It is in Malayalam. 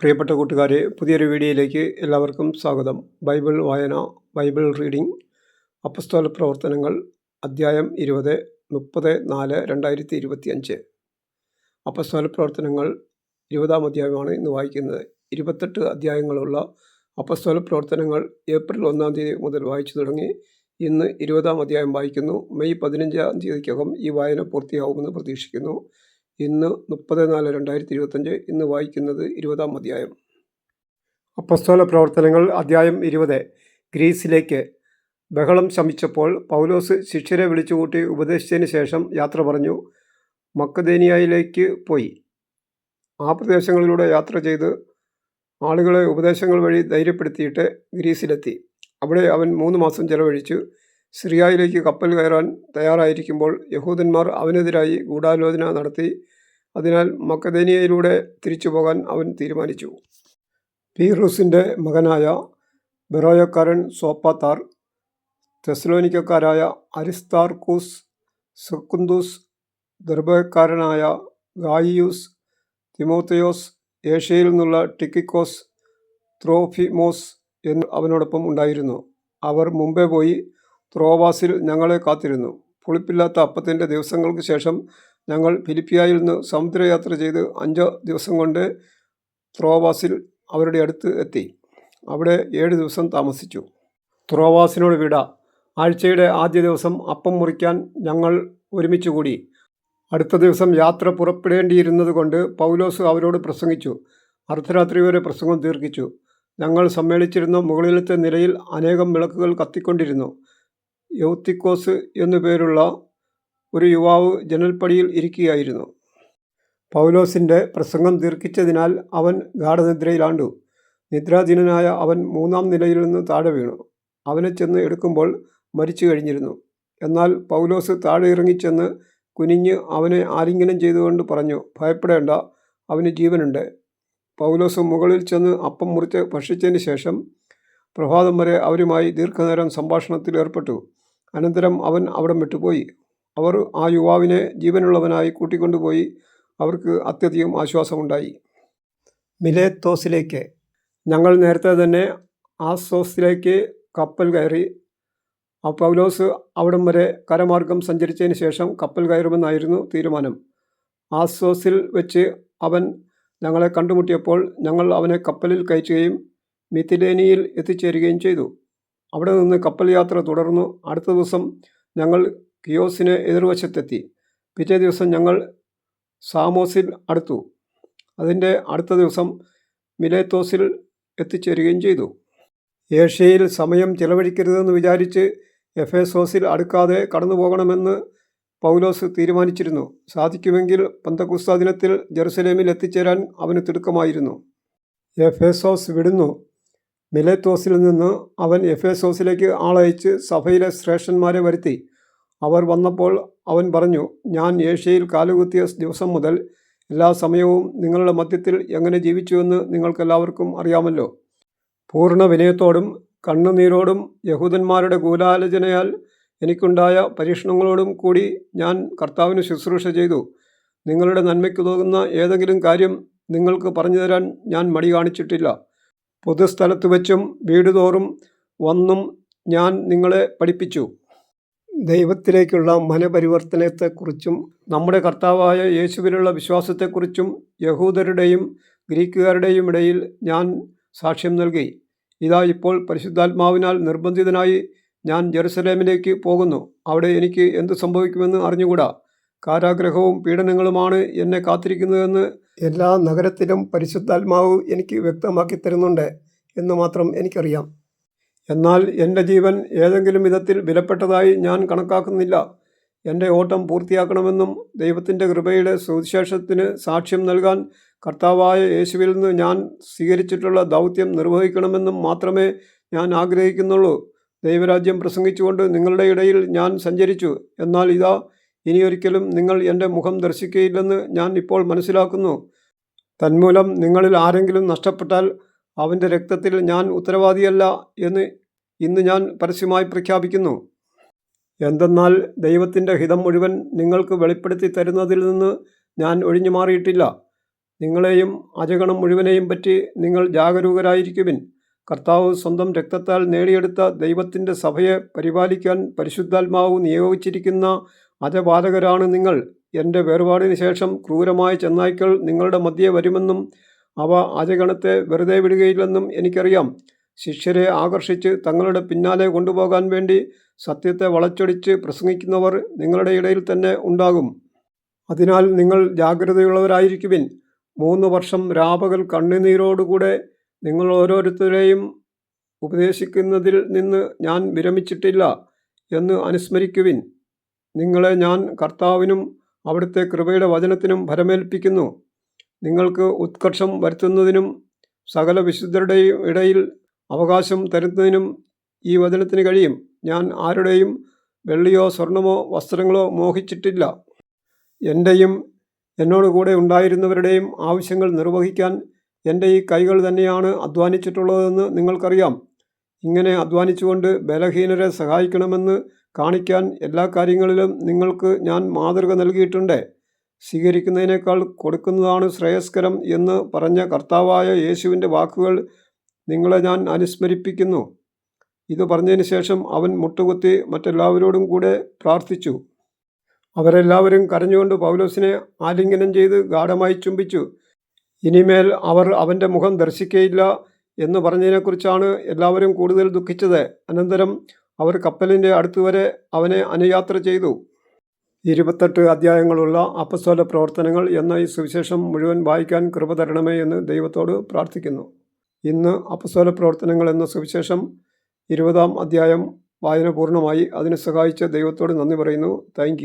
പ്രിയപ്പെട്ട കൂട്ടുകാരെ പുതിയൊരു വീഡിയോയിലേക്ക് എല്ലാവർക്കും സ്വാഗതം. ബൈബിൾ വായന ബൈബിൾ റീഡിംഗ് അപ്പസ്തോല പ്രവർത്തനങ്ങൾ അധ്യായം ഇരുപത് മുപ്പത് നാല് രണ്ടായിരത്തി ഇരുപത്തി അഞ്ച് അപ്പസ്തോല പ്രവർത്തനങ്ങൾ ഇരുപതാം അധ്യായമാണ് ഇന്ന് വായിക്കുന്നത്. ഇരുപത്തെട്ട് അധ്യായങ്ങളുള്ള അപ്പസ്തോല പ്രവർത്തനങ്ങൾ ഏപ്രിൽ ഒന്നാം തീയതി മുതൽ വായിച്ചു തുടങ്ങി. ഇന്ന് ഇരുപതാം അധ്യായം വായിക്കുന്നു. മെയ് പതിനഞ്ചാം തീയതിക്കകം ഈ വായന പൂർത്തിയാവുമെന്ന് പ്രതീക്ഷിക്കുന്നു. ഇന്ന് മുപ്പത് നാല് രണ്ടായിരത്തി ഇരുപത്തഞ്ച് ഇന്ന് വായിക്കുന്നത് ഇരുപതാം അധ്യായം. അപ്പസ്തോല പ്രവർത്തനങ്ങൾ അധ്യായം ഇരുപത്. ഗ്രീസിലേക്ക് ബഹളം ശമിച്ചപ്പോൾ പൗലോസ് ശിഷ്യരെ വിളിച്ചുകൂട്ടി ഉപദേശിച്ചതിന് ശേഷം യാത്ര പറഞ്ഞു മക്കദേനിയയിലേക്ക് പോയി. ആ പ്രദേശങ്ങളിലൂടെ യാത്ര ചെയ്ത് ആളുകളെ ഉപദേശങ്ങൾ വഴി ധൈര്യപ്പെടുത്തിയിട്ട് ഗ്രീസിലെത്തി. അവിടെ അവൻ മൂന്ന് മാസം ചെലവഴിച്ചു. സിറിയയിലേക്ക് കപ്പൽ കയറാൻ തയ്യാറായിരിക്കുമ്പോൾ യഹൂദന്മാർ അവനെതിരായി ഗൂഢാലോചന നടത്തി. അതിനാൽ മക്കദേനിയയിലൂടെ തിരിച്ചു പോകാൻ അവൻ തീരുമാനിച്ചു. പീറൂസിന്റെ മകനായ ബെറോയക്കാരൻ സോപ്പാത്താർ തെസ്ലോനിക്കക്കാരായ അരിസ്താർക്കൂസ് സെക്കുന്ദൂസ് ദർബക്കാരനായ ഗായിയൂസ് തിമോത്തയോസ് ഏഷ്യയിൽ നിന്നുള്ള ടിക്കിക്കോസ് ത്രോഫിമോസ് എന്ന് അവനോടൊപ്പം ഉണ്ടായിരുന്നു. അവർ മുമ്പേ പോയി ത്രോവാസിൽ ഞങ്ങളെ കാത്തിരുന്നു. പുളിപ്പില്ലാത്ത അപ്പത്തിന്റെ ദിവസങ്ങൾക്ക് ശേഷം ഞങ്ങൾ ഫിലിപ്പിയായിൽ നിന്ന് സമുദ്രയാത്ര ചെയ്ത് അഞ്ചോ ദിവസം കൊണ്ട് ത്രോവാസിൽ അവരുടെ അടുത്ത് എത്തി. അവിടെ ഏഴ് ദിവസം താമസിച്ചു. ത്രോവാസിനോട് വിട. ആഴ്ചയുടെ ആദ്യ ദിവസം അപ്പം മുറിക്കാൻ ഞങ്ങൾ ഒരുമിച്ച് കൂടി. അടുത്ത ദിവസം യാത്ര പുറപ്പെടേണ്ടിയിരുന്നത് കൊണ്ട് പൗലോസ് അവരോട് പ്രസംഗിച്ചു. അർദ്ധരാത്രി വരെ പ്രസംഗം ദീർഘിച്ചു. ഞങ്ങൾ സമ്മേളിച്ചിരുന്ന മുകളിലത്തെ നിലയിൽ അനേകം വിളക്കുകൾ കത്തിക്കൊണ്ടിരുന്നു. യൗത്തിക്കോസ് എന്നു പേരുള്ള ഒരു യുവാവ് ജനൽപ്പടിയിൽ ഇരിക്കുകയായിരുന്നു. പൗലോസിന്റെ പ്രസംഗം ദീർഘിച്ചതിനാൽ അവൻ ഗാഠനിദ്രയിലാണ്ടു. നിദ്രാധീനനായ അവൻ മൂന്നാം നിലയിൽ നിന്ന് താഴെ വീണു. അവനെ ചെന്ന് എടുക്കുമ്പോൾ മരിച്ചു കഴിഞ്ഞിരുന്നു. എന്നാൽ പൗലോസ് താഴെ ഇറങ്ങിച്ചെന്ന് കുനിഞ്ഞ് അവനെ ആലിംഗനം ചെയ്തുകൊണ്ട് പറഞ്ഞു ഭയപ്പെടേണ്ട അവന് ജീവനുണ്ട് പൗലോസ് മുകളിൽ ചെന്ന് അപ്പം മുറിച്ച് ഭക്ഷിച്ചതിന് ശേഷം പ്രഭാതം വരെ അവരുമായി ദീർഘനേരം സംഭാഷണത്തിൽ ഏർപ്പെട്ടു. അനന്തരം അവൻ അവിടം വിട്ടുപോയി. അവർ ആ യുവാവിനെ ജീവനുള്ളവനായി കൂട്ടിക്കൊണ്ടുപോയി അവർക്ക് അത്യധികം ആശ്വാസമുണ്ടായി. മിലേത്തോസിലേക്ക്. ഞങ്ങൾ നേരത്തെ തന്നെ ആസോസിലേക്ക് കപ്പൽ കയറി. പൗലോസ് അവിടം വരെ കരമാർഗം സഞ്ചരിച്ചതിന് ശേഷം കപ്പൽ കയറുമെന്നായിരുന്നു തീരുമാനം. ആസോസിൽ വെച്ച് അവൻ ഞങ്ങളെ കണ്ടുമുട്ടിയപ്പോൾ ഞങ്ങൾ അവനെ കപ്പലിൽ കയറ്റുകയും മിഥിലേനിയിൽ എത്തിച്ചേരുകയും ചെയ്തു. അവിടെ നിന്ന് കപ്പൽ യാത്ര തുടർന്നു. അടുത്ത ദിവസം ഞങ്ങൾ കിയോസിന് എതിർവശത്തെത്തി. പിറ്റേ ദിവസം ഞങ്ങൾ സാമോസിൽ അടുത്തു. അതിന്റെ അടുത്ത ദിവസം മിലേത്തോസിൽ എത്തിച്ചേരുകയും ചെയ്തു. ഏഷ്യയിൽ സമയം ചിലവഴിക്കരുതെന്ന് വിചാരിച്ച് എഫേസോസിൽ അടുക്കാതെ കടന്നു പോകണമെന്ന് പൗലോസ് തീരുമാനിച്ചിരുന്നു. സാധിക്കുമെങ്കിൽ പന്തകുസ്ത ദിനത്തിൽ ജെറുസലേമിൽ എത്തിച്ചേരാൻ അവന് തിടുക്കമായിരുന്നു. എഫേസോസ് വിടുന്നു. മിലേത്തോസിൽ നിന്ന് അവൻ എഫേസോസിലേക്ക് ആളയച്ച് സഭയിലെ ശ്രേഷ്ഠന്മാരെ വരുത്തി. അവർ വന്നപ്പോൾ അവൻ പറഞ്ഞു ഞാൻ ഏഷ്യയിൽ കാലുകുത്തിയ ദിവസം മുതൽ എല്ലാ സമയവും നിങ്ങളുടെ മധ്യത്തിൽ എങ്ങനെ ജീവിച്ചുവെന്ന് നിങ്ങൾക്കെല്ലാവർക്കും അറിയാമല്ലോ. പൂർണ വിനയത്തോടും കണ്ണുനീരോടും യഹൂദന്മാരുടെ ഗൂഢാലോചനയാൽ എനിക്കുണ്ടായ പരീക്ഷണങ്ങളോടും കൂടി ഞാൻ കർത്താവിന് ശുശ്രൂഷ ചെയ്തു. നിങ്ങളുടെ നന്മയ്ക്ക് തോന്നുന്ന ഏതെങ്കിലും കാര്യം നിങ്ങൾക്ക് പറഞ്ഞു തരാൻ ഞാൻ മടി കാണിച്ചിട്ടില്ല. പൊതുസ്ഥലത്ത് വെച്ചും വീടുതോറും വന്നും ഞാൻ നിങ്ങളെ പഠിപ്പിച്ചു. ദൈവത്തിലേക്കുള്ള മനപരിവർത്തനത്തെക്കുറിച്ചും നമ്മുടെ കർത്താവായ യേശുവിലുള്ള വിശ്വാസത്തെക്കുറിച്ചും യഹൂദരുടെയും ഗ്രീക്കുകാരുടെയും ഇടയിൽ ഞാൻ സാക്ഷ്യം നൽകി. ഇതാ ഇപ്പോൾ പരിശുദ്ധാത്മാവിനാൽ നിർബന്ധിതനായി ഞാൻ ജെറുസലേമിലേക്ക് പോകുന്നു. അവിടെ എനിക്ക് എന്ത് സംഭവിക്കുമെന്ന് അറിഞ്ഞുകൂടാ? കാരാഗ്രഹവും പീഡനങ്ങളുമാണ് എന്നെ കാത്തിരിക്കുന്നതെന്ന് എല്ലാ നഗരത്തിലും പരിശുദ്ധാത്മാവ് എനിക്ക് വ്യക്തമാക്കി തരുന്നുണ്ട് എന്ന് മാത്രം എനിക്കറിയാം. എന്നാൽ എന്റെ ജീവൻ ഏതെങ്കിലും വിധത്തിൽ വിലപ്പെട്ടതായി ഞാൻ കണക്കാക്കുന്നില്ല. എന്റെ ഓട്ടം പൂർത്തിയാക്കണമെന്നും ദൈവത്തിന്റെ കൃപയുടെ സുവിശേഷത്തിന് സാക്ഷ്യം നൽകാൻ കർത്താവായ യേശുവിൽ നിന്ന് ഞാൻ സ്വീകരിച്ചിട്ടുള്ള ദൗത്യം നിർവഹിക്കണമെന്നും മാത്രമേ ഞാൻ ആഗ്രഹിക്കുന്നുള്ളൂ. ദൈവരാജ്യം പ്രസംഗിച്ചുകൊണ്ട് നിങ്ങളുടെ ഇടയിൽ ഞാൻ സഞ്ചരിച്ചു. എന്നാൽ ഇതാ ഇനിയൊരിക്കലും നിങ്ങൾ എന്റെ മുഖം ദർശിക്കുകയില്ലെന്ന് ഞാൻ ഇപ്പോൾ മനസ്സിലാക്കുന്നു. തന്മൂലം നിങ്ങളിൽ ആരെങ്കിലും നഷ്ടപ്പെട്ടാൽ അവന്റെ രക്തത്തിൽ ഞാൻ ഉത്തരവാദിയല്ല എന്ന് ഇന്ന് ഞാൻ പരസ്യമായി പ്രഖ്യാപിക്കുന്നു. എന്തെന്നാൽ ദൈവത്തിന്റെ ഹിതം മുഴുവൻ നിങ്ങൾക്ക് വെളിപ്പെടുത്തി തരുന്നതിൽ നിന്ന് ഞാൻ ഒഴിഞ്ഞു മാറിയിട്ടില്ല. നിങ്ങളെയും അജഗണം മുഴുവനെയും പറ്റി നിങ്ങൾ ജാഗരൂകരായിരിക്കുവിൻ. കർത്താവ് സ്വന്തം രക്തത്താൽ നേടിയെടുത്ത ദൈവത്തിന്റെ സഭയെ പരിപാലിക്കാൻ പരിശുദ്ധാത്മാവ് നിയോഗിച്ചിരിക്കുന്ന അജപാലകരാണ് നിങ്ങൾ. എന്റെ വേർപാടിന് ശേഷം ക്രൂരമായ ചെന്നായ്ക്കൾ നിങ്ങളുടെ മധ്യേ വരുമെന്നും അവ അജഗണത്തെ വെറുതെ വിടുകയില്ലെന്നും എനിക്കറിയാം. ശിഷ്യരെ ആകർഷിച്ച് തങ്ങളുടെ പിന്നാലെ കൊണ്ടുപോകാൻ വേണ്ടി സത്യത്തെ വളച്ചൊടിച്ച് പ്രസംഗിക്കുന്നവർ നിങ്ങളുടെ ഇടയിൽ തന്നെ ഉണ്ടാകും. അതിനാൽ നിങ്ങൾ ജാഗ്രതയുള്ളവരായിരിക്കുവിൻ. മൂന്ന് വർഷം രാപകൽ കണ്ണുനീരോടുകൂടെ നിങ്ങൾ ഓരോരുത്തരെയും ഉപദേശിക്കുന്നതിൽ നിന്ന് ഞാൻ വിരമിച്ചിട്ടില്ല എന്ന് അനുസ്മരിക്കുവിൻ. നിങ്ങളെ ഞാൻ കർത്താവിനും അവിടുത്തെ കൃപയുടെ വചനത്തിനും ഭരമേൽപ്പിക്കുന്നു. നിങ്ങൾക്ക് ഉത്കർഷം വരുത്തുന്നതിനും സകല വിശുദ്ധരുടെയും ഇടയിൽ അവകാശം തരുന്നതിനും ഈ വചനത്തിന് കഴിയും. ഞാൻ ആരുടെയും വെള്ളിയോ സ്വർണമോ വസ്ത്രങ്ങളോ മോഹിച്ചിട്ടില്ല. എന്റെയും എന്നോടുകൂടെ ഉണ്ടായിരുന്നവരുടെയും ആവശ്യങ്ങൾ നിർവഹിക്കാൻ എന്റെ ഈ കൈകൾ തന്നെയാണ് അധ്വാനിച്ചിട്ടുള്ളതെന്ന് നിങ്ങൾക്കറിയാം. ഇങ്ങനെ അധ്വാനിച്ചുകൊണ്ട് ബലഹീനരെ സഹായിക്കണമെന്ന് കാണിക്കാൻ എല്ലാ കാര്യങ്ങളിലും നിങ്ങൾക്ക് ഞാൻ മാതൃക നൽകിയിട്ടുണ്ട്. സ്വീകരിക്കുന്നതിനേക്കാൾ കൊടുക്കുന്നതാണ് ശ്രേയസ്കരം എന്ന് പറഞ്ഞ കർത്താവായ യേശുവിന്റെ വാക്കുകൾ നിങ്ങളെ ഞാൻ അനുസ്മരിപ്പിക്കുന്നു. ഇത് പറഞ്ഞതിന് ശേഷം അവൻ മുട്ടുകുത്തി മറ്റെല്ലാവരോടും കൂടെ പ്രാർത്ഥിച്ചു. അവരെല്ലാവരും കരഞ്ഞുകൊണ്ട് പൗലോസിനെ ആലിംഗനം ചെയ്ത് ഗാഠമായി ചുംബിച്ചു. ഇനിമേൽ അവർ അവന്റെ മുഖം ദർശിക്കയില്ല എന്ന് പറഞ്ഞതിനെക്കുറിച്ചാണ് എല്ലാവരും കൂടുതൽ ദുഃഖിച്ചത്. അനന്തരം അവർ കപ്പലിന്റെ അടുത്തുവരെ അവനെ അനുയാത്ര ചെയ്തു. ഇരുപത്തെട്ട് അധ്യായങ്ങളുള്ള അപസ്വല പ്രവർത്തനങ്ങൾ എന്ന ഈ സുവിശേഷം മുഴുവൻ വായിക്കാൻ കൃപ തരണമേ എന്ന് ദൈവത്തോട് പ്രാർത്ഥിക്കുന്നു. ഇന്ന് അപസ്വല പ്രവർത്തനങ്ങൾ എന്ന സുവിശേഷം ഇരുപതാം അധ്യായം വായന പൂർണമായി. അതിനെ സഹായിച്ച ദൈവത്തോട് നന്ദി പറയുന്നു. താങ്ക്